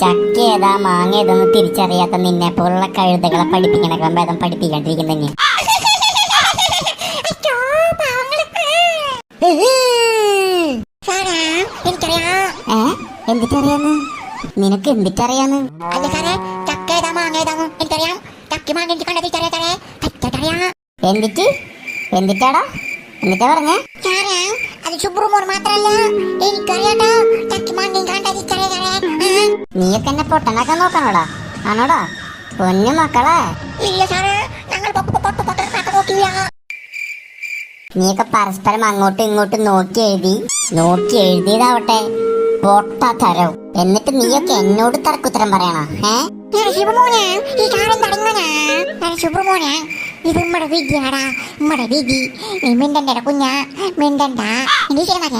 ചക്ക ഏതാ മാങ്ങ ഏതെന്ന് തിരിച്ചറിയാത്ത നിന്നെ പോലുള്ള കഴുതകളെ പഠിപ്പിക്കണ ഭേദം പഠിപ്പിക്കാണ്ടിരിക്കും തന്നെ എന്തിട്ടറിയാന്ന്? നിനക്ക് എന്തിട്ടറിയാന്ന്? അല്ല സാറേ ചക്ക ഏതാ മാങ്ങ ഏതാന്ന് എനിക്കറിയാം. ചക്കി മാങ്ങ എനിക്ക് കണ്ടത് സാറേ സാറേ. തെറ്ററിയാം എന്തിട്ട്? എന്തിട്ടാടാ? എന്നിട്ടാ പറഞ്ഞേ? സാറേ അത് മാത്രല്ല. എനിക്കറിയാട്ടോ. നീയൊക്കെ എന്നെ പൊട്ടനാക്കാൻ നോക്കണോടാ? ആണോടാ? പൊന്നു മക്കളെ. ഇല്ല സാറേ ഞങ്ങൾ നോക്കില്ല. നീയൊക്കെ പരസ്പരം അങ്ങോട്ടും ഇങ്ങോട്ടും നോക്കി എഴുതി നോക്കി എഴുതിയതാവട്ടെ. പൊട്ട തരവും എന്നിട്ട് നീയൊക്കെ എന്നോട് തർക്കുത്തരം പറയണ ഏ? ശിവമോനെ ഈ കാലം തുടങ്ങനാ ശുഭ്രമോനെ ഇത് നമ്മുടെ വിധിയാടാ നമ്മുടെ വിധി. നീ മിണ്ടണ്ട കുഞ്ഞ മിണ്ടണ്ട. എനിക്ക് മകൻ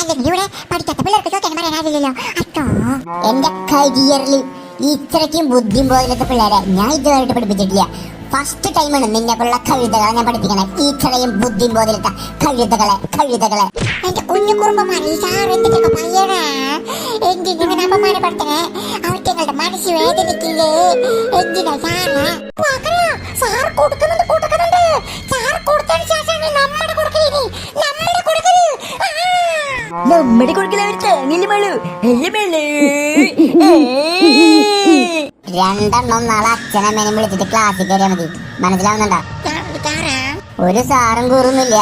അല്ലെങ്കിൽ ഇവിടെ പഠിക്കാത്ത പിള്ളേർക്ക് ചോദിക്കാൻ പറയാനാവില്ലല്ലോ അട്ടോ എന്റെ കരിയറിൽ ഇത്രയ്ക്കും ബുദ്ധിയും പോലത്തെ പിള്ളേരെ ഞാൻ ഇതുവരെയായിട്ട് പഠിപ്പിച്ചിട്ടില്ല. ഫസ്റ്റ് ടൈമാണ് നിന്നെ പോലുള്ള കഴുതകളെ ഞാൻ പഠിപ്പിക്കണേ ഇത്രയും ബുദ്ധിയും പോലത്തെ കവിതകളെ കവിതകളെ. എന്റെ കുഞ്ഞു കുറുമ്പ ഈ സാർ എന്തിനൊക്കെ പറയണേ? വേദനിക്കില്ലേ എന്തിനാ സാറ്? സാർ കൊടുക്കുന്നുണ്ട്. സാർ കൊടുത്തതിന് ശേഷമാണ് നമ്മുടെ കൊടുക്കൽ രണ്ടെണ്ണം നാളെ അച്ഛനമ്മേനെ വിളിച്ചിട്ട് ക്ലാസ്സിൽ കയറിയാ മതി. മനസ്സിലാവുന്നുണ്ടോ? ഒരു സാറും കൂറൊന്നുമില്ല.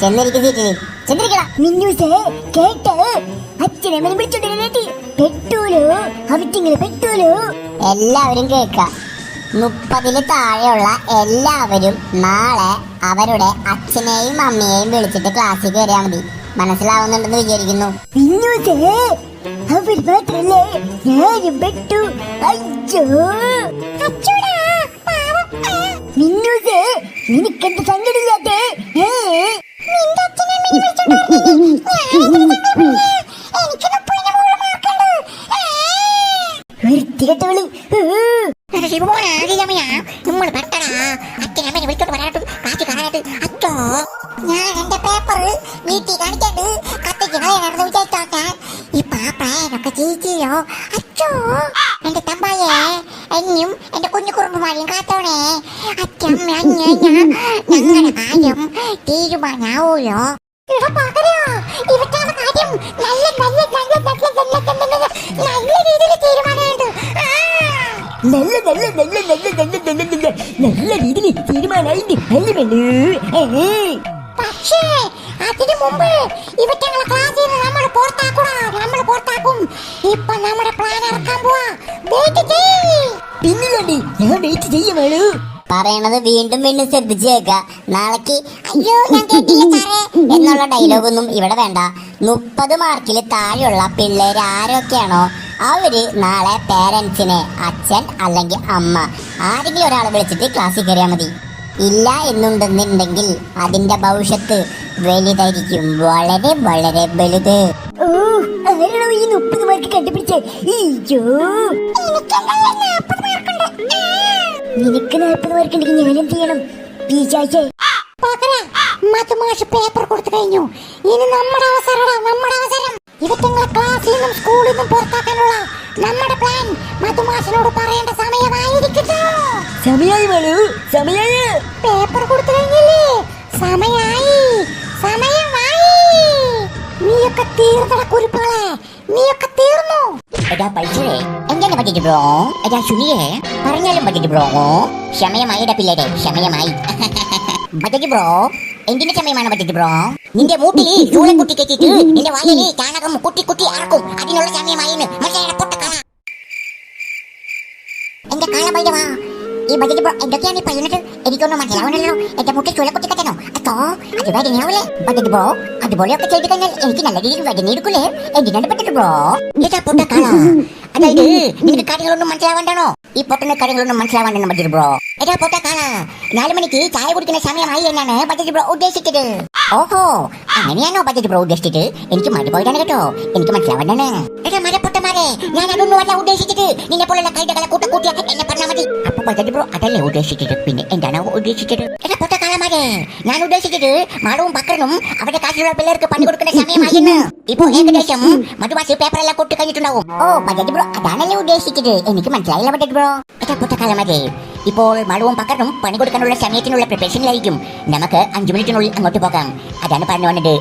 ചെന്നിരിക്കും സീറ്റിൽ ചെന്നിരിക്കടാ. മിന്നൂസേ കേട്ട്. അച്ഛനെ മനെ വിളിച്ചോണ്ട് കേട്ടി പെട്ടൂലോ? അവറ്റിങ്ങൾ പെട്ടൂലോ? എല്ലാവരും കേൾക്ക. മുപ്പതിന് താഴെയുള്ള എല്ലാവരും നാളെ അവരുടെ അച്ഛനെയും അമ്മയെയും വിളിച്ചിട്ട് ക്ലാസ്സിൽ കയറിയാൽ മതി. മനസ്സിലാവുന്നുണ്ടെന്ന് വിചാരിക്കുന്നു. അവർ മാത്രല്ലേ? ഞാനും പെട്ടു. അയ്യോ നിനക്കെന്ത് സങ്കടില്ലാത്തേ വൃത്തികെട്ടവൾ. നമ്മൾ പെട്ടടാ. അച്ഛനമ്മനെ വിളിച്ചോണ്ട് പറയാനായിട്ട് കാറ്റ് കാണാനായിട്ട്. അച്ഛോ ഞാൻ എന്റെ പേപ്പർ വീട്ടിൽ കാണിക്കാണ്ട് കത്തിക്കണോ വിചാരിച്ചോക്കാൻ ഈ പാപ്പായനൊക്കെ ചേച്ചിയോ അച്ഛോ എന്റെ തമ്പായെ എന്നെയും എന്റെ കുഞ്ഞു കുറുമ്പുമാരെയും കാത്തോണേ. അച്ഛൻ ഞങ്ങളുടെ കാര്യം തീരുമാനാവൂലോ? ഇവിടെ പകരോ ഇവിടെ നല്ല നല്ല നല്ല നല്ല നല്ല നല്ല രീതിയിൽ തീരുമാനമായിട്ട്. നല്ല നല്ല നല്ല നല്ല നല്ല നല്ല നല്ല നല്ല രീതിയിൽ തീരുമാനമായിട്ട് പക്ഷേ അതിനു മുമ്പ് ഇവറ്റങ്ങളെ ക്ലാസ്സിൽ നിന്ന് നമ്മൾ പുറത്താക്കൂടാ. നമ്മൾ പുറത്താക്കും. ഇപ്പൊ നമ്മുടെ പ്ലാൻ ഇറക്കാൻ പോവാ. വെയിറ്റ് ചെയ്യ്. പിന്നിലുണ്ട് ഞാൻ വെയിറ്റ് ചെയ്യ മേളു പറയണത് വീണ്ടും വീണ്ടും ശ്രദ്ധിച്ച് കേൾക്കുക. നാളേക്ക് അയ്യോ ഞാൻ കേട്ടില്ല എന്നുള്ള ഡയലോഗൊന്നും ഇവിടെ വേണ്ട. മുപ്പത് മാർക്കിൽ താഴെയുള്ള പിള്ളേർ ആരൊക്കെയാണോ? അവർ നാളെ പേരൻസിനെ അച്ഛൻ അല്ലെങ്കിൽ അമ്മ ആരെങ്കിലും ഒരാളെ വിളിച്ചിട്ട് ക്ലാസ്സിൽ കയറിയാൽ മതി. ഇല്ല എന്നുണ്ടെന്നുണ്ടെങ്കിൽ അതിന്റെ ഭവിഷ്യത്ത് വലുതായിരിക്കും. വളരെ വളരെ വലുത്. ഈ മുപ്പത് മാർക്ക് കണ്ടുപിടിച്ചേ? നിനക്ക് നാൽപ്പത് പേർക്കുണ്ടെങ്കിൽ ഞാൻ എന്ത് ചെയ്യണം പീച്ചാച്ചേ മധുമാഷ് പേപ്പർ കൊടുത്തു കഴിഞ്ഞു. ഇനി നമ്മുടെ അവസരടാ നമ്മുടെ അവസരം. ഇവറ്റങ്ങളെ ക്ലാസ്സിൽ നിന്നും സ്കൂളിൽ നിന്നും പുറത്താക്കാനുള്ള നമ്മുടെ പ്ലാൻ മധുമാഷിനോട് പറയേണ്ട സമയമായിരിക്കട്ടോ സമയായി വേണു സമയായി. പേപ്പർ കൊടുത്തു കഴിഞ്ഞില്ലേ? സമയായി സമയമായി. നീയൊക്കെ തീർന്നട കുരുപ്പുകളെ നീയൊക്കെ തീർന്നു. എടാ പൈസേ എങ്ങനെ ബ്രോ. എടാ സുനിയെ പറഞ്ഞാലും പറ്റിട്ട് ബ്രോ. ക്ഷമയമായി പിള്ളേരെ ക്ഷമയമായി. പറ്റിട്ട് ബ്രോ എന്തിന്റെ ക്ഷമയമാണ് പറ്റിട്ട് ബ്രോ? നിന്റെ മൂട്ടിൽ ചൂളെ കുട്ടി കെട്ടിട്ട് നിന്റെ വായിൽ ചാണകം കുട്ടി കുട്ടി അറക്കും. അതിനുള്ള ക്ഷമയമായി കാണ എന്റെ പൈതവാ ഈ ബജറ്റ് ബ്രോ എന്തൊക്കെയാണ് ഈ പറയുന്നത് എനിക്കൊന്നും മനസ്സിലാവണല്ലോ എന്റെ മുട്ടിൽ ചുള കുട്ടി കെട്ടണോ? അതോ അത് വേദനയാവൂലേ ബജറ്റ് ബ്രോ അതുപോലെയൊക്കെ ചെയ്ത് കഴിഞ്ഞാൽ എനിക്ക് നല്ല രീതിയിൽ വേദന എടുക്കൂലേ എന്തിനാണ് ബജറ്റ് ബ്രോ? ഇതാ പൊട്ടക്കള അതായത് നിനക്ക് കാര്യങ്ങളൊന്നും മനസ്സിലാവണ്ടാണോ? ഈ പൊട്ടന്റെ കാര്യങ്ങളൊന്നും മനസ്സിലാവണ്ടെന്ന് ബജറ്റ് ബ്രോ. എടാ പൊട്ടക്കാള നാല് മണിക്ക് ചായ കുടിക്കുന്ന സമയമായി എന്നാണ് ബജറ്റ് ബ്രോ ഉദ്ദേശിച്ചത്. ഓഹോ അങ്ങനെയാണോ ബജറ്റ് ബ്രോ ഉദ്ദേശിച്ചത്? എനിക്ക് മടി പോയതാണ് കേട്ടോ. എനിക്ക് മനസ്സിലാവണ്ടാണ്. എടാ മരപ്പൊട്ടന്മാരെ ഞാൻ അതൊന്നും അല്ല ഉദ്ദേശിച്ചത്. നിന്നെ പോലുള്ള കൈതകളെ കൂട്ട കൂട്ടിയ എന്നെ പറഞ്ഞാൽ മതി. അപ്പൊ ബജറ്റ് ബ്രോ അതല്ലേ ഉദ്ദേശിച്ചത്? പിന്നെ എന്താണോ ഉദ്ദേശിച്ചത്? എടാ മതി ഞാൻ ഉദ്ദേശിച്ചത് മാളവും ബക്കറിനും അവരുടെ കാശിലുള്ള പിള്ളേർക്ക് പണി കൊടുക്കുന്ന സമയമായിരുന്നു. ഇപ്പൊ ഏകദേശം മധുമാസി പേപ്പറെല്ലാം കൊട്ട് കഴിഞ്ഞിട്ടുണ്ടാവും. ഓ ബജറ്റ് ബ്രോ അതാണല്ലേ ഉദ്ദേശിച്ചത്. എനിക്ക് മനസ്സിലായില്ല ബജറ്റ് ബ്രോ എടാ പൊട്ടക്കാലം മതി ഇപ്പോൾ മഴവും പക്കറിനും പണി കൊടുക്കാനുള്ള സമയത്തിനുള്ള പ്രിപ്പറേഷനിലായിരിക്കും നമുക്ക് അഞ്ചു മിനിറ്റിനുള്ളിൽ അങ്ങോട്ട് പോകാം. അതാണ് പറഞ്ഞു വന്നത്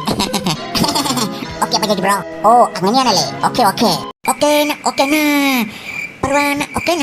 ഓക്കെ ബജറ്റ് ബ്രോ ഓ അങ്ങനെയാണല്ലേ? Okay okay okay okay okay